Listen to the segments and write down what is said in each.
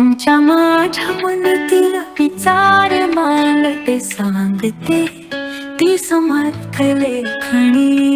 तुमच्या माझ्या मनातील विचार मांडते सांगते. ती समर्थ लेखणी.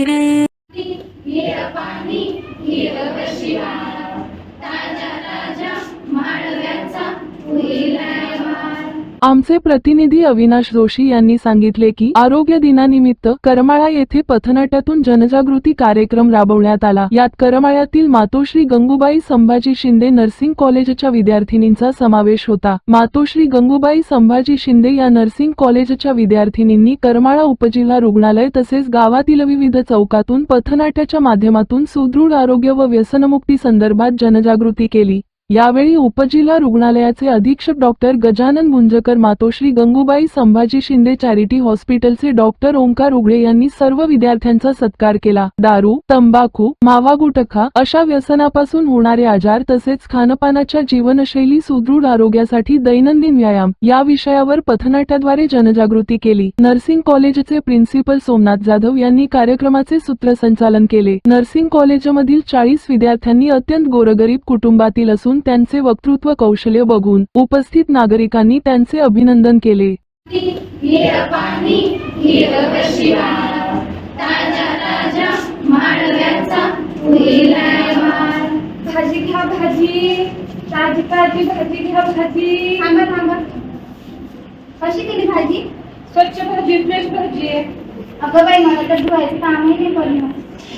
आमचे प्रतिनिधी अविनाश जोशी यांनी सांगितले की आरोग्य दिनानिमित्त करमाळा येथे पथनाट्यातून जनजागृती कार्यक्रम राबवण्यात आला. यात करमाळ्यातील मातोश्री गंगूबाई संभाजी शिंदे नर्सिंग कॉलेजच्या विद्यार्थिनींचा समावेश होता. मातोश्री गंगूबाई संभाजी शिंदे या नर्सिंग कॉलेजच्या विद्यार्थिनींनी करमाळा उपजिल्हा रुग्णालय तसेच गावातील विविध चौकातून पथनाट्याच्या माध्यमातून सुदृढ आरोग्य व व्यसनमुक्ती संदर्भात जनजागृती केली. यावेळी उपजिल्हा रुग्णालयाचे अधीक्षक डॉक्टर गजानन मुंजकर मातोश्री गंगूबाई संभाजी शिंदे चॅरिटी हॉस्पिटलचे डॉक्टर ओंकार उघडे यांनी सर्व विद्यार्थ्यांचा सत्कार केला. दारू तंबाखू मावा गुटखा अशा व्यसनापासून होणारे आजार तसेच खानपानाच्या जीवनशैली सुदृढ आरोग्यासाठी दैनंदिन व्यायाम या विषयावर पथनाट्याद्वारे जनजागृती केली. नर्सिंग कॉलेजचे प्रिन्सिपल सोमनाथ जाधव यांनी कार्यक्रमाचे सूत्रसंचालन केले. नर्सिंग कॉलेजमधील चाळीस विद्यार्थ्यांनी अत्यंत गोरगरीब कुटुंबातील असून त्यांचे वक्तृत्व कौशल्य बघून उपस्थित नागरिकांनी त्यांचे अभिनंदन केले. भाजी घ्या भाजी. ताजी ताजी भाजी घ्या भाजी. थांबा थांबा. कशी केली भाजी? स्वच्छ भाजी फ्रेश भाजी. आहे अगं बाई मला तर धुवायचं कामही नाही पडलं.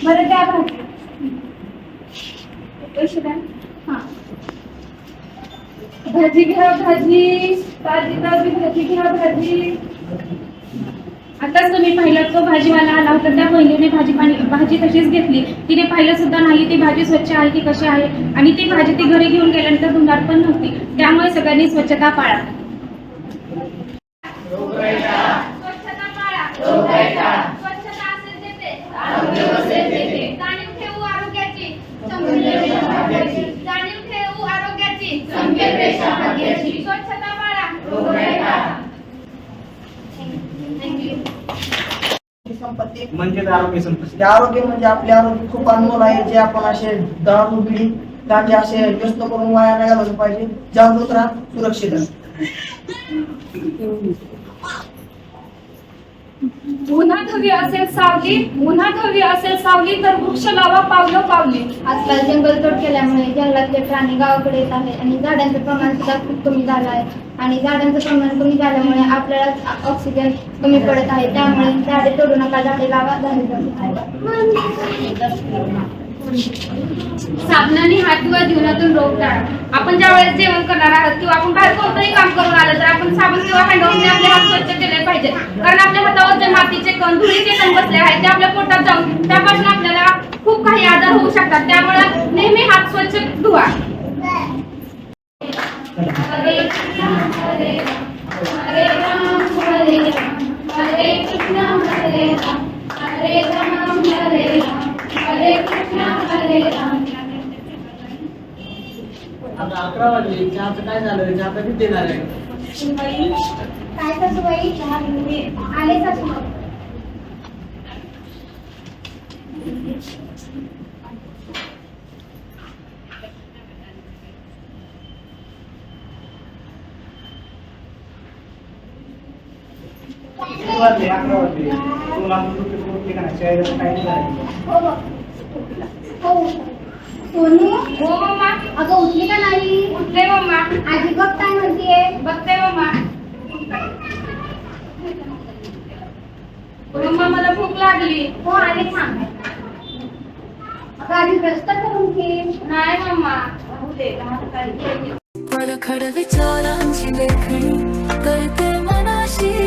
बरं द्या भाजी. पैसे द्या. हां. भाजी घ्या भाजी. ताजी ताजी भाजी घ्या भाजी. आताच तुम्ही पाहिलं तो भाजीवाला आला होता त्या महिलेने भाजी पाणी भाजी तशीच घेतली. तिने पाहिलं सुद्धा नाही ती भाजी स्वच्छ आहे की कशी आहे? आणि ती भाजी ती घरी घेऊन गेल्यानंतर धुणार पण नव्हती. त्यामुळे सगळ्यांनी स्वच्छता पाळा स्वच्छता पाळा स्वच्छता असेल तेथे. जाणीव ठेवू आरोग्याची जाणीव ठेवू स्वच्छता पाळा संपत्ती. म्हणजेच आरोग्य संपत्ती. ते आरोग्य म्हणजे आपले आरोग्य खूप अनमोल आहे. जे आपण असे दारू बिडी गांजे असे व्यस्त करून वाया नाही घालवलं पाहिजे. जागृत राहा सुरक्षित राहा. उन्हात हवी असेल सावली उन्हात हवी असेल सावली तर वृक्ष लावा पावलं पावली. आजकाल जंगलतोड केल्यामुळे जंगलातले प्राणी गावाकडे येत आहेत आणि झाडांचं प्रमाण सुद्धा खूप कमी झालं आहे. आणि झाडांचं प्रमाण कमी झाल्यामुळे आपल्याला ऑक्सिजन कमी पडत आहे. त्यामुळे झाडे तोडू नका झाडे लावा झाडे. साबणाने हात धुवा जीवनातून रोग टाळा. आपण ज्या वेळेस जेवण करणार आहोत किंवा आपण बाहेर कोणतंही काम करून आलं तर आपण साबण किंवा हँडवॉशने आपले हात स्वच्छ केले पाहिजे कारण आपल्या हातावर जे मातीचे कण धुळीचे कण बसले आहेत ते आपल्या पोटात जाऊन त्यापासून आपल्याला खूप काही आजार होऊ शकतात. त्यामुळे नेहमी हात स्वच्छ धुवा. हरे कृष्ण हरे हरे हरे कृष्ण हरे राम हरे राम हरे कृष्ण हरे राम आता अकरा वाजले चहाचं काय झालं चहा कधी देणार आहे काय सासूबाई चहा घेऊन आले सासूबाई किती वाजले? अकरा वाजले. तुला काय नाही? झालं. हो हो. सोनू? हो मम्मा अगं उठली का नाही? उठले मम्मा आजी बघ काय म्हणतीये. बघते मम्मा मम्मा मला भूक लागली. हो आले थांब. अगं आधी करून घे नाही मम्मा राहू दे दहा सकाळी परखड विचारांची लेखणी करते मनाशी.